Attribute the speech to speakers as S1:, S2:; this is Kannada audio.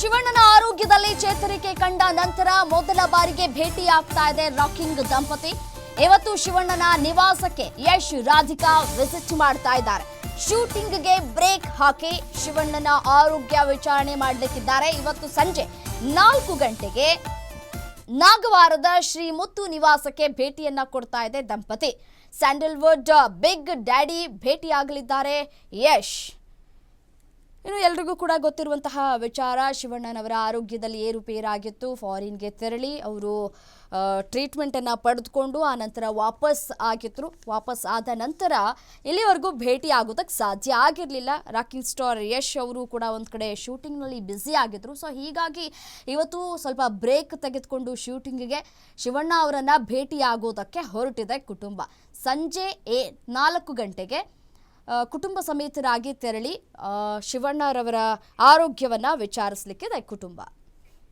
S1: ಶಿವಣ್ಣನ ಆರೋಗ್ಯದಲ್ಲಿ ಚೇತರಿಕೆ ಕಂಡ ನಂತರ ಮೊದಲ ಬಾರಿಗೆ ಭೇಟಿಯಾಗ್ತಾ ಇದೆ ರಾಕಿಂಗ್ ದಂಪತಿ. ಇವತ್ತು ಶಿವಣ್ಣನ ನಿವಾಸಕ್ಕೆ ಯಶ್ ರಾಧಿಕಾ ವಿಸಿಟ್ ಮಾಡ್ತಾ ಇದ್ದಾರೆ. ಶೂಟಿಂಗ್ಗೆ ಬ್ರೇಕ್ ಹಾಕಿ ಶಿವಣ್ಣನ ಆರೋಗ್ಯ ವಿಚಾರಣೆ ಮಾಡಲಿಕ್ಕಿದ್ದಾರೆ. ಇವತ್ತು ಸಂಜೆ ನಾಲ್ಕು ಗಂಟೆಗೆ ನಾಗವಾರದ ಶ್ರೀ ಮುತ್ತು ನಿವಾಸಕ್ಕೆ ಭೇಟಿಯನ್ನ ಕೊಡ್ತಾ ಇದೆ ದಂಪತಿ. ಸ್ಯಾಂಡಲ್ವುಡ್ ಬಿಗ್ ಡ್ಯಾಡಿ ಭೇಟಿಯಾಗಲಿದ್ದಾರೆ. ಯಶ್ ಇನ್ನು ಎಲ್ರಿಗೂ ಕೂಡ ಗೊತ್ತಿರುವಂತಹ ವಿಚಾರ, ಶಿವಣ್ಣನವರ ಆರೋಗ್ಯದಲ್ಲಿ ಏರುಪೇರಾಗಿತ್ತು ಫಾರಿನ್ಗೆ ತೆರಳಿ ಅವರು ಟ್ರೀಟ್ಮೆಂಟನ್ನು ಪಡೆದುಕೊಂಡು ಆ ನಂತರ ವಾಪಸ್ ಆಗಿದ್ರು. ವಾಪಸ್ ಆದ ನಂತರ ಇಲ್ಲಿವರೆಗೂ ಭೇಟಿ ಆಗೋದಕ್ಕೆ ಸಾಧ್ಯ ಆಗಿರಲಿಲ್ಲ. ರಾಕಿಂಗ್ ಸ್ಟಾರ್ ಯಶ್ ಅವರು ಕೂಡ ಒಂದು ಕಡೆ ಶೂಟಿಂಗ್ನಲ್ಲಿ ಬ್ಯುಸಿ ಆಗಿದ್ರು. ಸೊ, ಹೀಗಾಗಿ ಇವತ್ತು ಸ್ವಲ್ಪ ಬ್ರೇಕ್ ತೆಗೆದುಕೊಂಡು ಶೂಟಿಂಗಿಗೆ ಶಿವಣ್ಣ ಅವರನ್ನು ಭೇಟಿಯಾಗೋದಕ್ಕೆ ಹೊರಟಿದೆ ಕುಟುಂಬ. ಸಂಜೆ ಎ ನಾಲ್ಕು ಗಂಟೆಗೆ ಕುಟುಂಬ ಸಮೇತರಾಗಿ ತೆರಳಿ ಶಿವಣ್ಣರವರ ಆರೋಗ್ಯವನ್ನ ವಿಚಾರಿಸಲಿಕ್ಕಿದೆ ಕುಟುಂಬ.